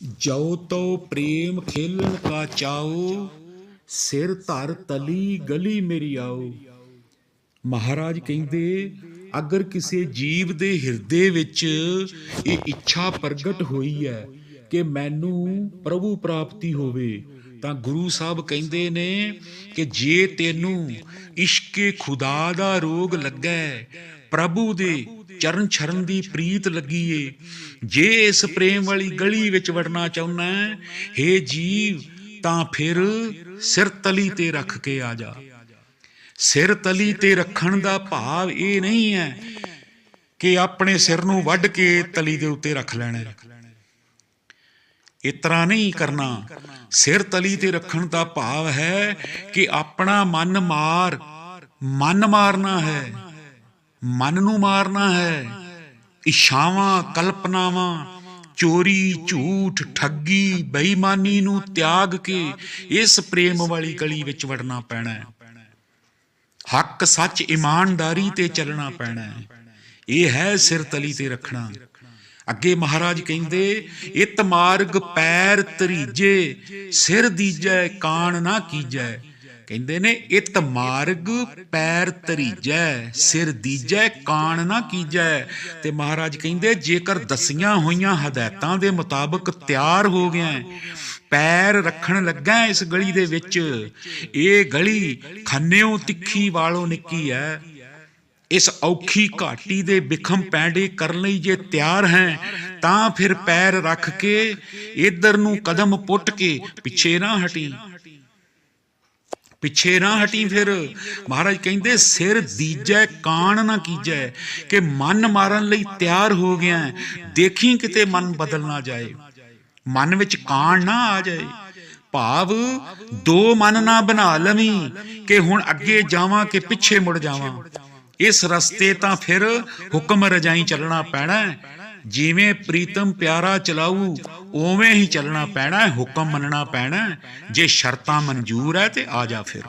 ਜੋ ਤੋ ਪ੍ਰੇਮ ਖੇਲਣ ਕਾ ਚਾਓ ਸਿਰ ਧਰ ਤਲੀ ਗਲੀ ਮੇਰੀ ਆਓ ਮਹਾਰਾਜ ਕਹਿੰਦੇ, ਅਗਰ ਕਿਸੇ ਜੀਵ ਦੇ ਹਿਰਦੇ ਵਿੱਚ ਇਹ ਇੱਛਾ ਪ੍ਰਗਟ ਹੋਈ ਹੈ ਕਿ ਮੈਨੂੰ ਪ੍ਰਭੂ ਪ੍ਰਾਪਤੀ ਹੋਵੇ, ਤਾਂ ਗੁਰੂ ਸਾਹਿਬ ਕਹਿੰਦੇ ਨੇ ਕਿ ਜੇ ਤੈਨੂੰ ਇਸ਼ਕੇ ਖੁਦਾ ਦਾ ਰੋਗ ਲੱਗਾ, ਪ੍ਰਭੂ ਦੇ ਚਰਨ ਛਰਨ ਦੀ ਪ੍ਰੀਤ ਲੱਗੀ ਏ। ਜੇ ਇਸ ਪ੍ਰੇਮ ਵਾਲੀ ਗਲੀ ਵਿੱਚ ਵੜਨਾ ਚਾਹੁੰਦਾ ਹੈ ਜੀਵ, ਤਾਂ ਫਿਰ ਸਿਰ ਤਲੀ ਤੇ ਰੱਖ ਕੇ ਆ ਜਾ। ਸਿਰ ਤਲੀ ਤੇ ਰੱਖਣ ਦਾ ਭਾਵ ਇਹ ਨਹੀਂ ਹੈ ਕਿ ਆਪਣੇ ਸਿਰ ਨੂੰ ਵੱਢ ਕੇ ਤਲੀ ਦੇ ਉੱਤੇ ਰੱਖ ਲੈਣਾ ਇਸ ਤਰ੍ਹਾਂ ਨਹੀਂ ਕਰਨਾ। ਸਿਰ ਤਲੀ ਤੇ ਰੱਖਣ ਦਾ ਭਾਵ ਹੈ ਕਿ ਆਪਣਾ ਮਨ ਮਾਰ, ਮਨ ਮਾਰਨਾ ਹੈ। ਮਨ ਨੂੰ ਮਾਰਨਾ ਹੈ। ਇਛਾਵਾਂ, ਕਲਪਨਾਵਾਂ, ਚੋਰੀ, ਝੂਠ, ਠੱਗੀ, ਬੇਈਮਾਨੀ ਨੂੰ ਤਿਆਗ ਕੇ ਇਸ ਪ੍ਰੇਮ ਵਾਲੀ ਗਲੀ ਵਿੱਚ ਵੜਨਾ ਪੈਣਾ ਹੈ। ਹੱਕ ਸੱਚ ਇਮਾਨਦਾਰੀ ਤੇ ਚੱਲਣਾ ਪੈਣਾ ਹੈ। ਇਹ ਹੈ ਸਿਰ ਤਲੀ ਤੇ ਰੱਖਣਾ। ਅੱਗੇ ਮਹਾਰਾਜ ਕਹਿੰਦੇ, ਇਤ ਮਾਰਗ ਪੈਰ ਤਰੀਜੇ ਸਿਰ ਦੀਜੈ, ਕਾਣ ਨਾ ਕੀਜੈ। ਕਹਿੰਦੇ ਨੇ, ਇਤ ਮਾਰਗ ਪੈਰ ਤਰੀਜੈ ਸਿਰ ਦੀਜੈ, ਕਾਣ ਨਾ ਕੀਜੈ। ਤੇ ਮਹਾਰਾਜ ਕਹਿੰਦੇ, ਜੇਕਰ ਦਸੀਆਂ ਹੋਈਆਂ ਹਦਾਇਤਾਂ ਦੇ ਮੁਤਾਬਕ ਤਿਆਰ ਹੋ ਗਿਆ ਪੈਰ ਰੱਖਣ ਲੱਗਾ ਇਸ ਗਲੀ ਦੇ ਵਿੱਚ, ਇਹ ਗਲੀ ਖੰਨਿਓ ਤਿੱਖੀ ਵਾਲੋਂ ਨਿੱਕੀ ਹੈ ਇਸ ਔਖੀ ਘਾਟੀ ਦੇ ਬਿਖਮ ਪੈਂਡੇ ਕਰਨ ਲਈ ਜੇ ਤਿਆਰ ਹੈ, ਤਾਂ ਫਿਰ ਪੈਰ ਰੱਖ ਕੇ ਇਧਰ ਨੂੰ ਕਦਮ ਪੁੱਟ ਕੇ ਪਿੱਛੇ ਨਾ ਹਟੀ। ਪਿੱਛੇ ਨਾ ਹਟੀ ਫਿਰ। ਮਹਾਰਾਜ ਕਹਿੰਦੇ, ਸਿਰ ਦੀਜੈ, ਕਾਣ ਨਾ ਕੀਜੈ, ਕਿ ਮਨ ਮਾਰਨ ਲਈ ਤਿਆਰ ਹੋ ਗਿਆ ਦੇਖੀ ਕਿਤੇ ਮਨ ਬਦਲ ਨਾ ਜਾਏ। ਮਨ ਵਿੱਚ ਕਾਣ ਨਾ ਆ ਜਾਏ। ਭਾਵ ਦੋ ਮਨ ਨਾ ਬਣਾ ਲਵੀ, ਕਿ ਹੁਣ ਅੱਗੇ ਜਾਵਾਂ ਕਿ ਪਿੱਛੇ ਮੁੜ ਜਾਵਾਂ। ਇਸ ਰਸਤੇ ਤਾਂ ਫਿਰ ਹੁਕਮ ਰਜਾਈ ਚੱਲਣਾ ਪੈਣਾ ਜਿਵੇਂ ਪ੍ਰੀਤਮ ਪਿਆਰਾ ਚਲਾਊ ਉਵੇਂ ਹੀ ਚੱਲਣਾ ਪੈਣਾ ਹੈ ਹੁਕਮ ਮੰਨਣਾ ਪੈਣਾ, ਜੇ ਸ਼ਰਤਾਂ ਮਨਜ਼ੂਰ ਹੈ ਤੇ ਆ ਜਾ ਫਿਰ।